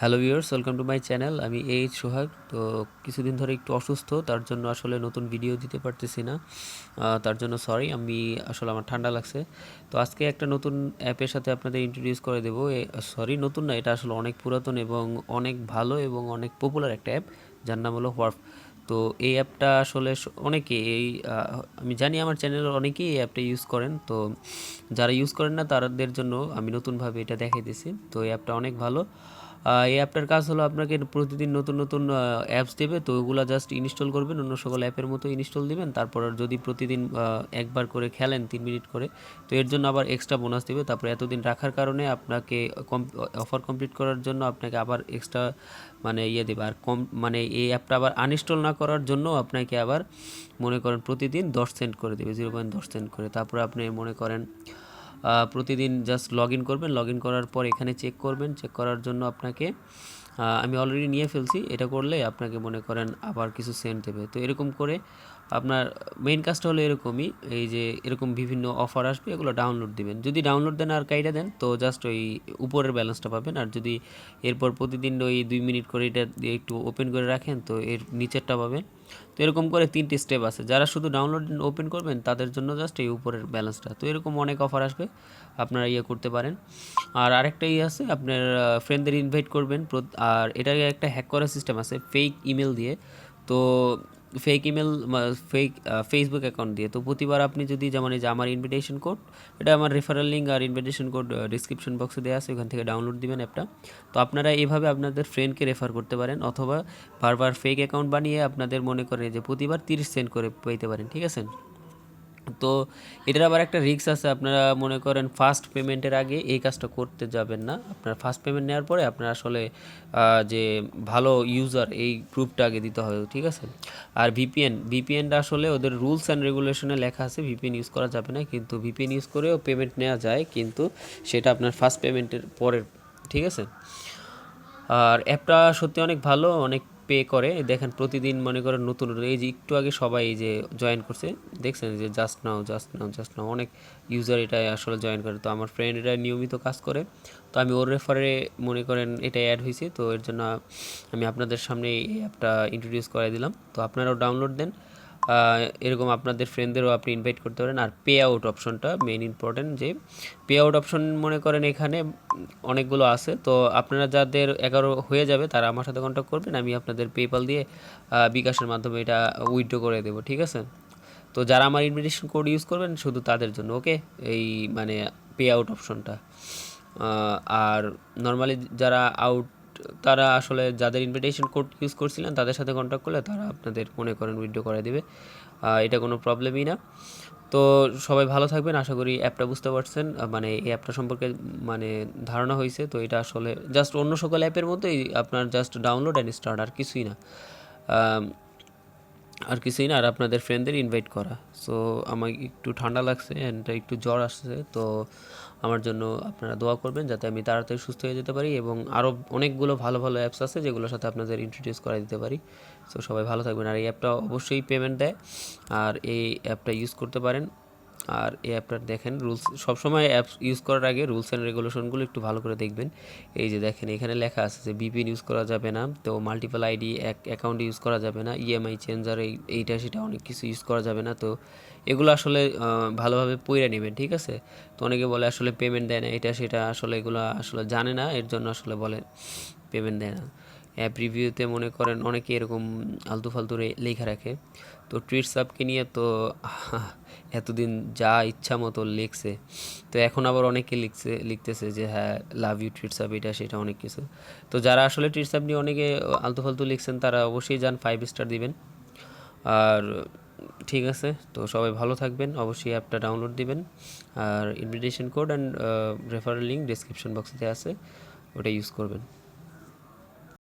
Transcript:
Hello viewers, welcome to my channel. আমি H Sohag. তো কিছুদিন ধরে একটু অসুস্থ, তার জন্য আসলে নতুন ভিডিও দিতে পারতেছি না। তার জন্য সরি আমি আসলে আমার ঠান্ডা লাগছে। তো আজকে একটা নতুন অ্যাপের সাথে আপনাদের ইন্ট্রোডিউস করে দেবো। সরি নতুন না, এটা আসলে অনেক পুরাতন এবং অনেক ভালো এবং অনেক পপুলার একটা অ্যাপ যার নাম হলো হোয়ার্ফ তো এই অ্যাপটা আসলে অনেকে এই আমি জানি আমার চ্যানেলের অনেকেই এই অ্যাপটা ইউজ করেন। তো যারা ইউজ করেন না, তাদের জন্য আমি নতুনভাবে এটা দেখাই দিছি তো এই অ্যাপটা অনেক ভালো। এই অ্যাপটার কাজ হলো আপনাকে প্রতিদিন নতুন নতুন অ্যাপস দেবে, তো ওগুলো জাস্ট ইনস্টল করবেন, অন্য সকল অ্যাপের মতো ইনস্টল দিবেন, তারপর যদি প্রতিদিন একবার করে খেলেন, তিন মিনিট করে, তো এর জন্য আবার এক্সট্রা বোনাস দেবে, তারপরে এতদিন রাখার কারণে আপনাকে অফার কমপ্লিট করার জন্য আপনাকে আবার এক্সট্রা মানে ইয়ে দেবে, আর কম মানে এই অ্যাপটা আবার আনইনস্টল না করার জন্য আপনাকে আবার মনে করেন প্রতিদিন দশ সেন্ট করে দেবে জিরো পয়েন্ট দশ সেন্ট করে। তারপরে আপনি মনে করেন প্রতিদিন জাস্ট লগ ইন করবেন। লগ ইন করার পর এখানে চেক করবেন। চেক করার জন্য আপনাকে আমি অলরেডি নিয়ে ফেলছি। এটা করলে আপনাকে মনে করেন আবার কিছু সেন্ট দেবে। তো এরকম করে আপনার মেইন কাজটা হলো এরকমই, এই যে এরকম বিভিন্ন অফার আসবে, এগুলো ডাউনলোড দিবেন। যদি ডাউনলোড দেন আর কাইটা দেন, তো জাস্ট ওই উপরের ব্যালেন্সটা পাবেন। আর যদি এরপর প্রতিদিন ওই দুই মিনিট করে এটা দিয়ে একটু ওপেন করে রাখেন, তো এর নিচেরটা পাবেন। তো এরকম করে তিনটি স্টেপ আছে। যারা শুধু ডাউনলোড ওপেন করবেন, তাদের জন্য জাস্ট এই উপরের ব্যালেন্সটা তো এরকম অনেক অফার আসবে, আপনারা ইয়ে করতে পারেন। আর আরেকটা ইয়ে আছে, আপনার ফ্রেন্ডদের ইনভাইট করবেন। আর এটার একটা হ্যাক করার সিস্টেম আছে ফেক ইমেল দিয়ে। তো fake email fake Facebook account দিয়ে। তো প্রতিবার আপনি যদি যেমন এই যে আমার ইনভিটেশন কোড এটা আমার রেফারেল লিঙ্ক আর ইনভিটেশন কোড ডিসক্রিপশন বক্সে দেওয়া আছে, ওখান থেকে ডাউনলোড দিবেন অ্যাপটা তো আপনারা এভাবে আপনাদের ফ্রেন্ডকে রেফার করতে পারেন, অথবা বারবার ফেক অ্যাকাউন্ট বানিয়ে আপনাদের মনে করেন যে, প্রতিবার তিরিশ সেন্ট করে পেতে পারেন, ঠিক আছে? তো এটার আবার একটা রিস্ক আছে, আপনারা মনে করেন ফার্স্ট পেমেন্টের আগে এই কাজটা করতে যাবেন না। আপনার ফার্স্ট পেমেন্ট নেওয়ার পরে আপনার আসলে যে ভালো ইউজার এই প্রুফটা আগে দিতে হবে, ঠিক আছে? আর ভিপিএন ভিপিএনটা আসলে ওদের রুলস অ্যান্ড রেগুলেশনে লেখা আছে ভিপিএন ইউজ করা যাবে না, কিন্তু ভিপিএন ইউজ করেও পেমেন্ট নেওয়া যায়, কিন্তু সেটা আপনার ফার্স্ট পেমেন্টের পরের, ঠিক আছে? আর অ্যাপটা সত্যি অনেক ভালো, অনেক পে করে। দেখেন প্রতিদিন মনে করেন নতুন এই যে একটু আগে সবাই এই যে জয়েন করছে, দেখছেন যে just now just now just now অনেক ইউজার এটা আসলে জয়েন করে। তো আমার ফ্রেন্ড এটা নিয়মিত কাজ করে। তো আমি ওর রেফারে মনে করেন এটা অ্যাড হয়েছে। তো এর জন্য আমি আপনাদের সামনে এই অ্যাপটা ইন্ট্রোডিউস করে দিলাম। তো আপনারাও ডাউনলোড দেন। এরকম আপনাদের ফ্রেন্ডদেরও আপনি ইনভাইট করতে পারেন। আর পে আউট অপশনটা মেইন ইম্পর্টেন্ট যে পে আউট অপশন মনে করেন এখানে অনেকগুলো আছে। তো আপনারা যাদের এগারো হয়ে যাবে, তারা আমার সাথে কন্ট্যাক্ট করবেন। আমি আপনাদের পেপাল দিয়ে বিকাশের মাধ্যমে এটা উইথড্র করে দেবো, ঠিক আছে? তো যারা আমার ইনভিটেশন কোড ইউজ করবেন, শুধু তাদের জন্য ওকে এই মানে পে আউট অপশনটা আর নর্মালি যারা আউট তারা আসলে যাদের ইনভিটেশন কোড ইউজ করছিলেন, তাদের সাথে কন্ট্যাক্ট করলে তারা আপনাদের মনে করেন উইথড্র করে দেবে। এটা কোনো প্রবলেমই না। তো সবাই ভালো থাকবেন। আশা করি অ্যাপটা বুঝতে পারছেন। মানে এই অ্যাপটা সম্পর্কে মানে ধারণা হয়েছে। তো এটা আসলে জাস্ট অন্য সকল অ্যাপের মতোই আপনার জাস্ট ডাউনলোড অ্যান্ড স্টার্ট আর কিছুই না। আর কিছুই না, আর আপনাদের ফ্রেন্ডদের ইনভাইট করা। সো আমার একটু ঠান্ডা লাগছে অ্যান্ড একটু জ্বর আসছে, তো আমার জন্য আপনারা দোয়া করবেন যাতে আমি তাড়াতাড়ি সুস্থ হয়ে যেতে পারি এবং আরও অনেকগুলো ভালো ভালো অ্যাপস আছে যেগুলোর সাথে আপনাদের ইন্ট্রোডিউস করা দিতে পারি। সো সবাই ভালো থাকবেন। আর এই অ্যাপটা অবশ্যই পেমেন্ট দেয়। আর এই অ্যাপটা ইউজ করতে পারেন। আর এই অ্যাপটা দেখেন, রুলস, সবসময় অ্যাপস ইউজ করার আগে রুলস অ্যান্ড রেগুলেশনগুলো একটু ভালো করে দেখবেন। এই যে দেখেন, এখানে লেখা আছে যে বিপিএন ইউজ করা যাবে না, তো মাল্টিপল আইডি এক অ্যাকাউন্ট ইউজ করা যাবে না ইএমআই চেঞ্জার এই, এইটা সেটা অনেক কিছু ইউজ করা যাবে না, তো এগুলো আসলে ভালোভাবে পইরা নেবেন, ঠিক আছে? তো অনেকে বলে আসলে পেমেন্ট দেয় না, এটা সেটা আসলে এগুলো আসলে জানে না, এর জন্য আসলে বলে পেমেন্ট দেয় না। অ্যাপ রিভিউতে মনে করেন অনেকে এরকম আলতু ফালতু লেখা রাখে। তো টুইটস আপকে নিয়ে তো এতদিন যা ইচ্ছা মতো লিখছে। তো এখন আবার অনেকে লিখছে, লিখতেছে যে হ্যাঁ লাভ ইউ টুইটস আপ এটা, সেটা অনেক কিছু। তো যারা আসলে টুইটস আপ নিয়ে অনেকে আলতু ফালতু লিখছেন, তারা অবশ্যই যান ফাইভ স্টার দিবেন। আর ঠিক আছে, তো সবাই ভালো থাকবেন, অবশ্যই অ্যাপটা ডাউনলোড দিবেন। আর invitation code and referral link description বক্সে আছে, ওটা ইউজ করবেন।